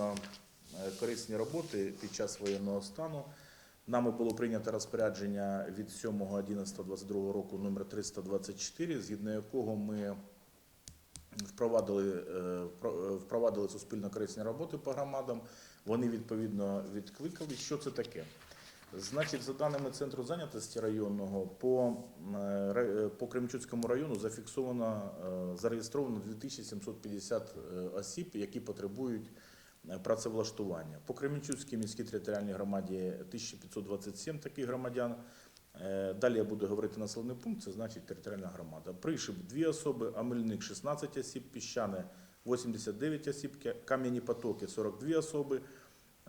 суспільно е, корисні роботи під час воєнного стану. Нами було прийнято розпорядження від 7.11.22 року номер 324, згідно якого ми впровадили, е, е, впровадили суспільно корисні роботи по громадам. Вони відповідно відкликали. Що це таке? Значить, за даними центру зайнятості районного, по, по Кремчуцькому району зафіксовано, зареєстровано 2750 е, осіб, які потребують працевлаштування. По Кременчуцькій міській територіальній громаді 1527 таких громадян. Е, Далі я буду говорити населений пункт, це значить територіальна громада. Пришиб 2 особи, Амельник 16 осіб, Піщане 89 осіб, Кам'яні Потоки 42 особи,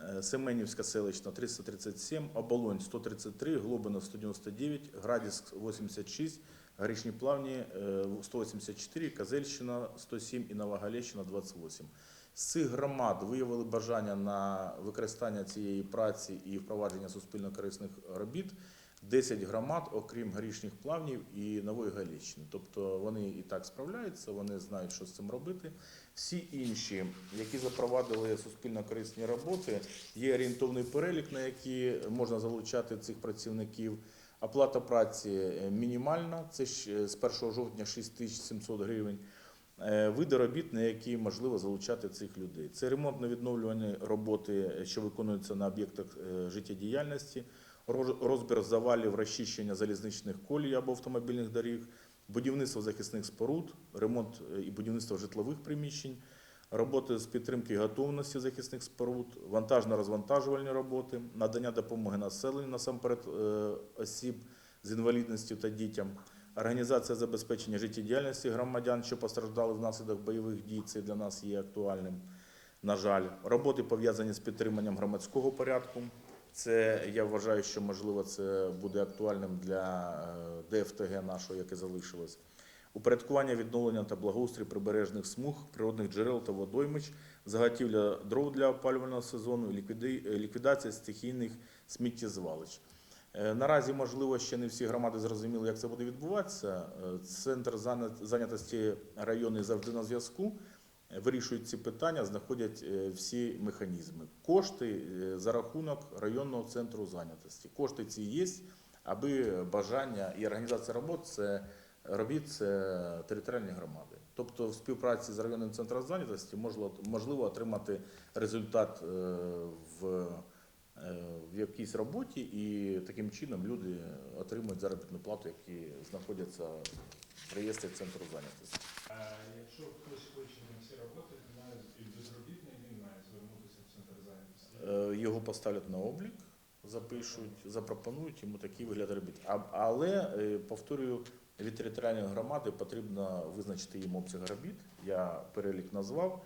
Е, Семенівська селищна 337, Оболонь 133, Глобина 199, Градіськ 86, Горішні Плавні е, 184, Козельщина 107 і Новогалещина 28. З цих громад виявили бажання на використання цієї праці і впровадження суспільно-корисних робіт 10 громад, окрім горішніх плавнів і Нової Галічини. Тобто вони і так справляються, вони знають, що з цим робити. Всі інші, які запровадили суспільно-корисні роботи, є орієнтовний перелік, на які можна залучати цих працівників. Оплата праці е, мінімальна, це ж е, з 1 жовтня 6700 гривень. Е, Види робіт, на які можливо залучати цих людей. Це ремонтно-відновлювані роботи, що виконуються на об'єктах е, життєдіяльності, роз- розбір завалів, розчищення залізничних колій або автомобільних доріг, будівництво захисних споруд, ремонт е, і будівництво житлових приміщень, роботи з підтримки готовності захисних споруд, вантажно-розвантажувальні роботи, надання допомоги населенню, насамперед е, осіб з інвалідністю та дітям, організація забезпечення життєдіяльності громадян, що постраждали внаслідок бойових дій, це для нас є актуальним. На жаль, роботи пов'язані з підтриманням громадського порядку. Це я вважаю, що можливо це буде актуальним для е, ДФТГ нашого, яке залишилось. Упорядкування відновлення та благоустрій прибережних смуг, природних джерел та водоймищ, заготівля дров для опалювального сезону, ліквідація стихійних сміттєзвалищ. Е, Наразі, можливо, ще не всі громади зрозуміли, як це буде відбуватися. Е, Центр зайнятості районний завжди на зв'язку. Е, Вирішують ці питання, знаходять всі механізми. Кошти за рахунок районного центру зайнятості. Кошти ці є, аби бажання і організація робот це робіт це територіальні громади. Тобто в співпраці з районним центром зайнятості можливо, отримати результат в, в якійсь роботі, і таким чином люди отримують заробітну плату, які знаходяться в реєстрі центру зайнятості. А якщо хтось хоче на ці роботи, він має і безробітний, він має звернутися в центр зайнятості. Е, Його поставлять на облік, запишуть, запропонують йому такий вигляд робіт. А, але, е, повторюю, від територіальної громади потрібно визначити їм обсяг робіт. Я перелік назвав.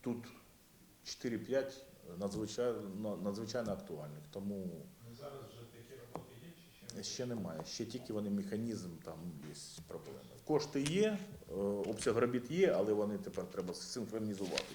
Тут 4-5 надзвичайно, надзвичайно актуальних. Тому Ну зараз вже такі роботи є чи ще не? ще немає. Ще тільки вони механізм, там є проблеми. Кошти є, е, обсяг робіт є, але вони тепер треба синхронізувати.